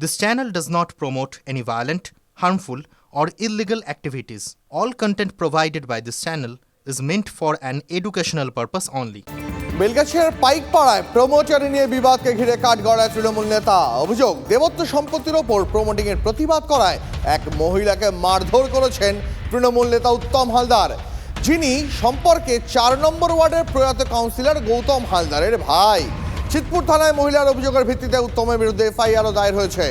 This channel does not promote any violent, harmful, or illegal activities. All content provided by this channel is meant for an educational purpose only. বেলগাছিয়ার পাইকপাড়ায় প্রমোটারি নিয়ে বিবাদকে ঘিরে কাঠগড়ায় তৃণমূল নেতা অভিযোগ দেবত্ব সম্পত্তির ওপর promoting এর প্রতিবাদ করায় এক মহিলাকে মারধর করেছেন তৃণমূল নেতা উত্তম হালদার যিনি সম্পর্কে চার নম্বর ওয়ার্ডের প্রয়াত কাউন্সিলর গৌতম হালদারের ভাই চিতপুর থানায় মহিলার অভিযোগের ভিত্তিতে উত্তমের বিরুদ্ধে এফআইআরও দায়ের হয়েছে।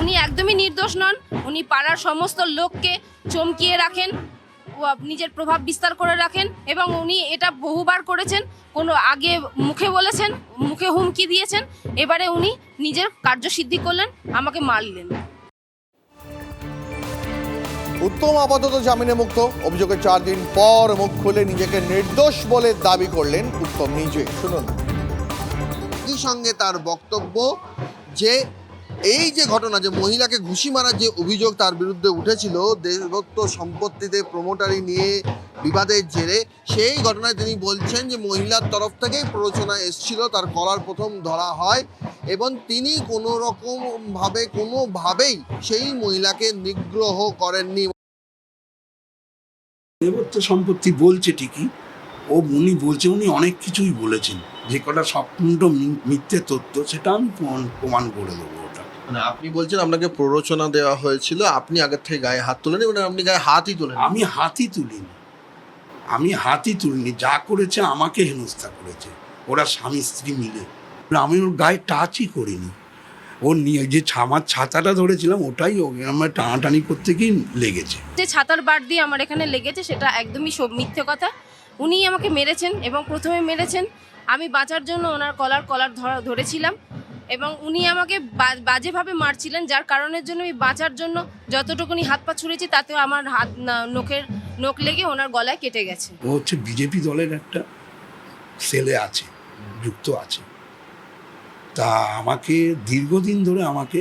উনি একদমই নির্দোষ নন। উনি পাড়ার সমস্ত লোককে চমকিয়ে রাখেন নিজের প্রভাব বিস্তার করে রাখেন এবং উনি এটা বহুবার করেছেন। কোনো আগে মুখে বলেছেন, মুখে হুমকি দিয়েছেন। এবারে উনি নিজের কার্যসিদ্ধি করলেন, আমাকে মারলেন। উত্তম আপাতত জামিনে মুক্ত। অভিযোগের চার দিন পর মুখ খুলে নিজেকে নির্দোষ বলে দাবি করলেন উত্তম নিজে শুনুন। একই সঙ্গে তার বক্তব্য যে, এই যে ঘটনা, যে মহিলাকে ঘুষি মারার যে অভিযোগ তার বিরুদ্ধে উঠেছিল, দেবত্ব সম্পত্তিতে প্রমোটারি নিয়ে বিবাদের জেরে, সেই ঘটনায় তিনি বলছেন যে মহিলার তরফ থেকেই প্ররোচনা এসেছিল, তার কলার প্রথম ধরা হয় এবং তিনি কোনো রকমভাবে কোনোভাবেই সেই মহিলাকে নিগ্রহ করেননি। দেবত্ব সম্পত্তি বলছে ঠিকই ও উনি বলছে উনি অনেক কিছুই বলেছেন। যে কটা সম্পূর্ণ মিথ্যে তথ্য সেটা আমি প্রমাণ করে দেবো ওটা। মানে আপনি বলছেন আপনাকে প্ররোচনা দেওয়া হয়েছিল আপনি আগের থেকে গায়ে হাত তোলেন এবং আপনি গায়ে হাতই তোলেন আমি হাতই তুলিনি। আমি হাতই তুলিনি যা করেছে আমাকে হেনস্থা করেছে। ওরা স্বামী স্ত্রী মিলে। আমি ওর গায়ে টাচই করিনি। ও নিয়ে যে আমার ছাতাটা ধরেছিলাম ওটাই ওকে আমার টানাটানি করতে গিয়ে লেগেছে। যে ছাতার বার দিয়ে আমার এখানে লেগেছে সেটা একদমই সব মিথ্যে কথা। উনি আমাকে মেরেছেন এবং প্রথমে মেরেছেন। আমি বাঁচার জন্য ওনার কলার কলার ধরা ধরেছিলাম এবং উনি আমাকে বাজেভাবে মারছিলেন যার কারণের জন্য আমি বাঁচার জন্য যতটুকুনি হাত পা ছুঁড়েছি তাতেও আমার হাত নখের নখ লেগে ওনার গলায় কেটে গেছে। ও হচ্ছে বিজেপি দলের একটা সেলে আছে যুক্ত আছে। তা আমাকে দীর্ঘদিন ধরে আমাকে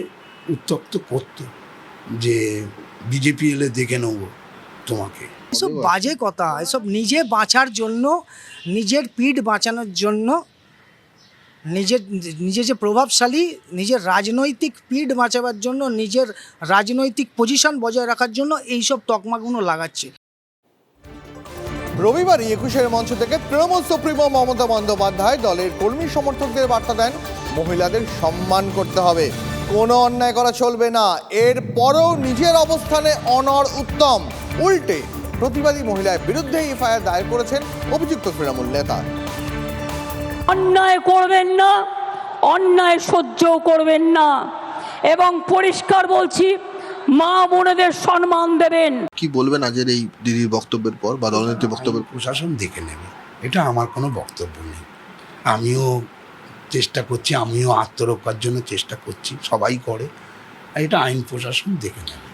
উত্তপ্ত করতো যে বিজেপি এলে দেখে নেব তোমাকে। এসব বাজে কথা এসব নিজে বাঁচার জন্য নিজের পিঠ বাঁচানোর জন্য নিজের নিজে যে প্রভাবশালী নিজের রাজনৈতিক পিঠ বাঁচাবার জন্য নিজের রাজনৈতিক পজিশন বজায় রাখার জন্য এইসব তকমাগুলো লাগাচ্ছে। রবিবারই একুশের মঞ্চ থেকে তৃণমূল সুপ্রিমো মমতা বন্দ্যোপাধ্যায় দলের কর্মী সমর্থকদের বার্তা দেন মহিলাদের সম্মান করতে হবে। কোনো অন্যায় করা চলবে না। এরপরও নিজের অবস্থানে অনর উত্তম। উল্টে প্রতিবাদী মহিলার বিরুদ্ধে এফআইআর দায়ের করেছেন অভিযুক্ত তৃণমূল নেতা। অন্যায় করবেন না অন্যায় সহ্য করবেন না। এবং পরিষ্কার বলছি মা বোনেদের সম্মান দেবেন। কি বলবেন আজের এই দিদির বক্তব্যের পর বা দলনেত্রীর বক্তব্যের প্রশাসন দেখে নেবে। এটা আমার কোনো বক্তব্য নেই। আমিও চেষ্টা করছি, আমিও আত্মরক্ষার জন্য চেষ্টা করছি, সবাই করে। এটা আইন প্রশাসন দেখে নেবে।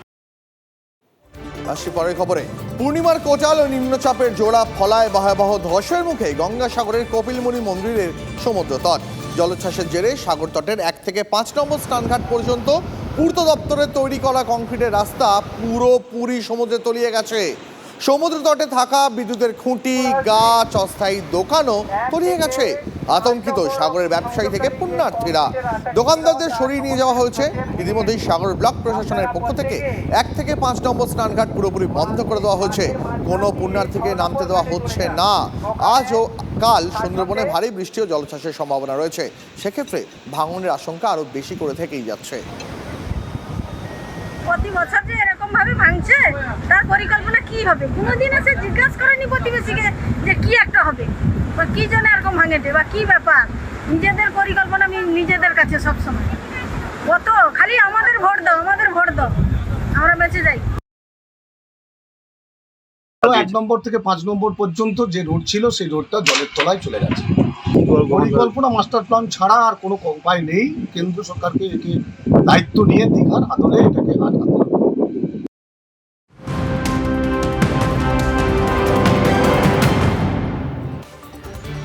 আসছি পরের খবরে। পূর্ণিমার কোচাল ও নিম্নচাপের জোড়া ফলায় ভয়াবহ ধসের মুখে গঙ্গাসাগরের কপিলমুনি মন্দিরের সমুদ্র তট। জলোচ্ছ্বাসের জেরে সাগর তটের এক থেকে পাঁচ নম্বর স্নানঘাট পর্যন্ত পূর্ত দপ্তরে তৈরি করা কংক্রিটের রাস্তা পুরোপুরি সমুদ্রে তলিয়ে গেছে। সমুদ্র তটে থাকা বিদ্যুতের খুঁটি, গাছ, অস্থায়ী দোকানও তলিয়ে গেছে। আতঙ্কিত সাগরের ব্যবসায়ী থেকে পুণ্যার্থীরা। দোকানদারদের সরিয়ে নিয়ে যাওয়া হয়েছে। ইতিমধ্যেই সাগর ব্লক প্রশাসনের পক্ষ থেকে এক থেকে পাঁচ নম্বর স্নানঘাট পুরোপুরি বন্ধ করে দেওয়া হয়েছে। কোনো পুণ্যার্থীকে নামতে দেওয়া হচ্ছে না। আজ ও কাল সুন্দরবনে ভারী বৃষ্টি ও জলোচ্ছ্বাসের সম্ভাবনা রয়েছে। সেক্ষেত্রে ভাঙনের আশঙ্কা আরও বেশি করে থেকেই যাচ্ছে। প্রতি বছর যে এরকম ভাবে ভাঙছে, তার পরিকল্পনা কি হবে? কোনোদিন এসে জিজ্ঞাসা করেনি প্রতিবেশীকে যে কি একটা হবে? বা কি জন্য এরকম ভাঙেছে, বা কি ব্যাপার? নিজেদের পরিকল্পনা আমি নিজেদের কাছে সবসময়। কত খালি আমাদের ভোট দাও, আমাদের ভোট দাও। আমরা বেঁচে যাই। এক নম্বর থেকে পাঁচ নম্বর পর্যন্ত যে রোড ছিল, সেই রোডটা জলের তলায় চলে গেছে। পরিকল্পনা, মাস্টার প্ল্যান ছাড়া আর কোনো উপায় নেই। কেন্দ্র সরকারকে একে দায়িত্ব নিয়ে দীঘার আদলে এটাকে আটকাতে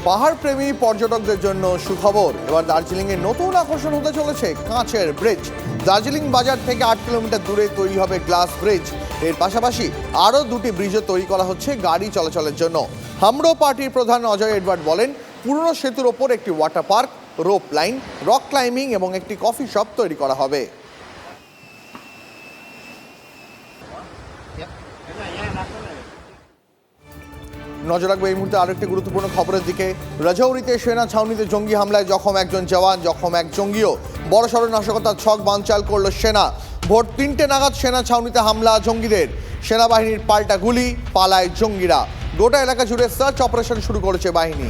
হবে পাহাড় প্রেমী পর্যটকদের জন্য সুখবর। এবার দার্জিলিংয়ে নতুন আকর্ষণ হতে চলেছে কাঁচের ব্রিজ। দার্জিলিং বাজার থেকে আট কিলোমিটার দূরে তৈরি হবে গ্লাস ব্রিজ। এর পাশাপাশি আরও দুটি ব্রিজও তৈরি করা হচ্ছে গাড়ি চলাচলের জন্য। হামরো পার্টির প্রধান অজয় এডওয়ার্ড বলেন, পুরনো সেতুর ওপর একটি water park, rope line, rock climbing এবং একটি কফি শপ তৈরি করা হবে। নজর রাখব এই মুহূর্তে আরেকটি গুরুত্বপূর্ণ খবরের দিকে। রাজৌরিতে সেনা ছাউনিতে জঙ্গি হামলায় জখম একজন জওয়ান, জখম এক জঙ্গিও। বড় বড়সড় নাশকতার ছক বানচাল করল সেনা। ভোট তিনটে নাগাদ সেনা ছাউনিতে হামলা জঙ্গিদের। সেনাবাহিনীর পাল্টা গুলি পালায় জঙ্গিরা। গোটা এলাকা জুড়ে সার্চ অপারেশন শুরু করেছে বাহিনী।